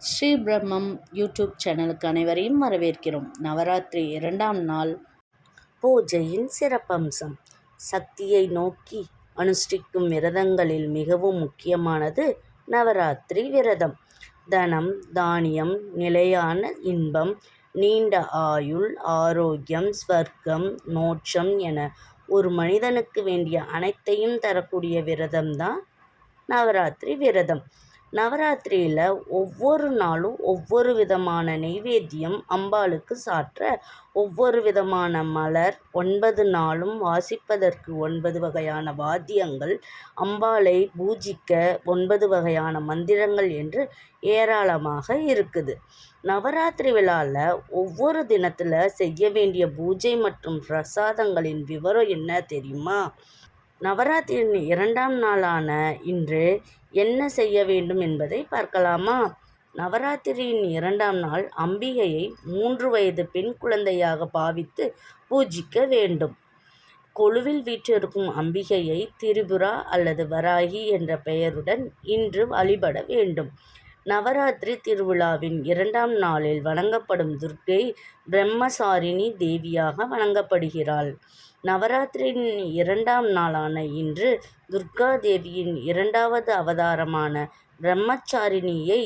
ஸ்ரீ பிரம்மம் யூடியூப் சேனலுக்கு அனைவரையும் வரவேற்கிறோம். நவராத்திரி இரண்டாம் நாள் பூஜையின் சிறப்பம்சம். சக்தியை நோக்கி அனுஷ்டிக்கும் விரதங்களில் மிகவும் முக்கியமானது நவராத்திரி விரதம். தனம் தானியம் நிலையான இன்பம் நீண்ட ஆயுள் ஆரோக்கியம் ஸ்வர்க்கம் மோட்சம் என ஒரு மனிதனுக்கு வேண்டிய அனைத்தையும் தரக்கூடிய விரதம்தான் நவராத்திரி விரதம். நவராத்திரியில் ஒவ்வொரு நாளும் ஒவ்வொரு விதமான நெய்வேத்தியம் அம்பாளுக்கு சாற்ற ஒவ்வொரு விதமான மலர் ஒன்பது நாளும் வாசிப்பதற்கு ஒன்பது வகையான வாத்தியங்கள் அம்பாளை பூஜிக்க ஒன்பது வகையான மந்திரங்கள் என்று ஏராளமாக இருக்குது. நவராத்திரி விழாவில் ஒவ்வொரு தினத்தில் செய்ய வேண்டிய பூஜை மற்றும் பிரசாதங்களின் விவரம் என்ன தெரியுமா? நவராத்திரியின் இரண்டாம் நாளான இன்று என்ன செய்ய வேண்டும் என்பதை பார்க்கலாமா? நவராத்திரியின் இரண்டாம் நாள் அம்பிகையை மூன்று வயது பெண் குழந்தையாக பாவித்து பூஜிக்க வேண்டும். கொலுவில் வீற்றிருக்கும் அம்பிகையை திரிபுரா அல்லது வராகி என்ற பெயருடன் இன்று வழிபட வேண்டும். நவராத்திரி திருவிழாவின் இரண்டாம் நாளில் வணங்கப்படும் துர்க்கை பிரம்மசாரிணி தேவியாக வணங்கப்படுகிறாள். நவராத்திரியின் இரண்டாம் நாளான இன்று துர்கா தேவியின் இரண்டாவது அவதாரமான பிரம்மச்சாரிணியை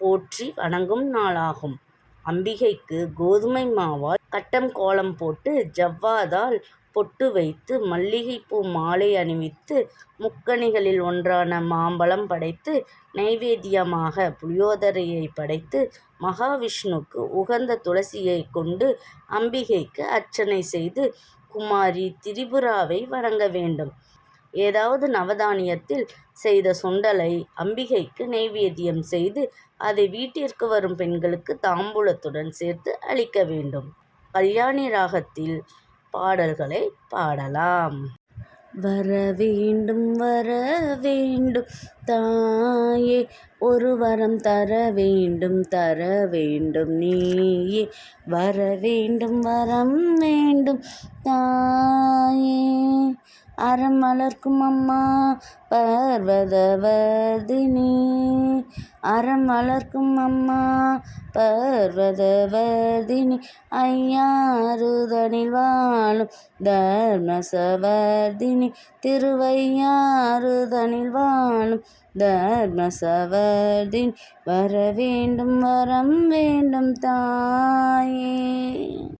போற்றி வணங்கும் நாளாகும். அம்பிகைக்கு கோதுமை மாவால் கட்டம் கோலம் போட்டு ஜவ்வாதால் பொட்டு வைத்து மல்லிகைப்பூ மாலை அணிவித்து முக்கணிகளில் ஒன்றான மாம்பழம் படைத்து நைவேத்தியமாக புளியோதரையை படைத்து மகாவிஷ்ணுக்கு உகந்த துளசியை கொண்டு அம்பிகைக்கு அர்ச்சனை செய்து குமாரி திரிபுராவை வணங்க வேண்டும். ஏதாவது நவதானியத்தில் செய்த சுண்டலை அம்பிகைக்கு நெய்வேத்தியம் செய்து அதை வீட்டிற்கு வரும் பெண்களுக்கு தாம்பூலத்துடன் சேர்த்து அளிக்க வேண்டும். கல்யாணி ராகத்தில் பாடல்களை பாடலாம். வர வேண்டும் வர வேண்டும் தாயே ஒரு வரம் தர வேண்டும் தர வேண்டும் நீயே. வர வேண்டும் வரம் வேண்டும் தாயே அறம் வளர்க்கும் அம்மா பர்வதவதினி. அறம் வளர்க்கும் அம்மா பர்வதவதினி. ஐயாறுதனில் வாழும் தர்மசவர்தினி திருவையாறுதனில் வாழும் தர்மசவர்தினி வர வேண்டும் வரம் வேண்டும் தாயே.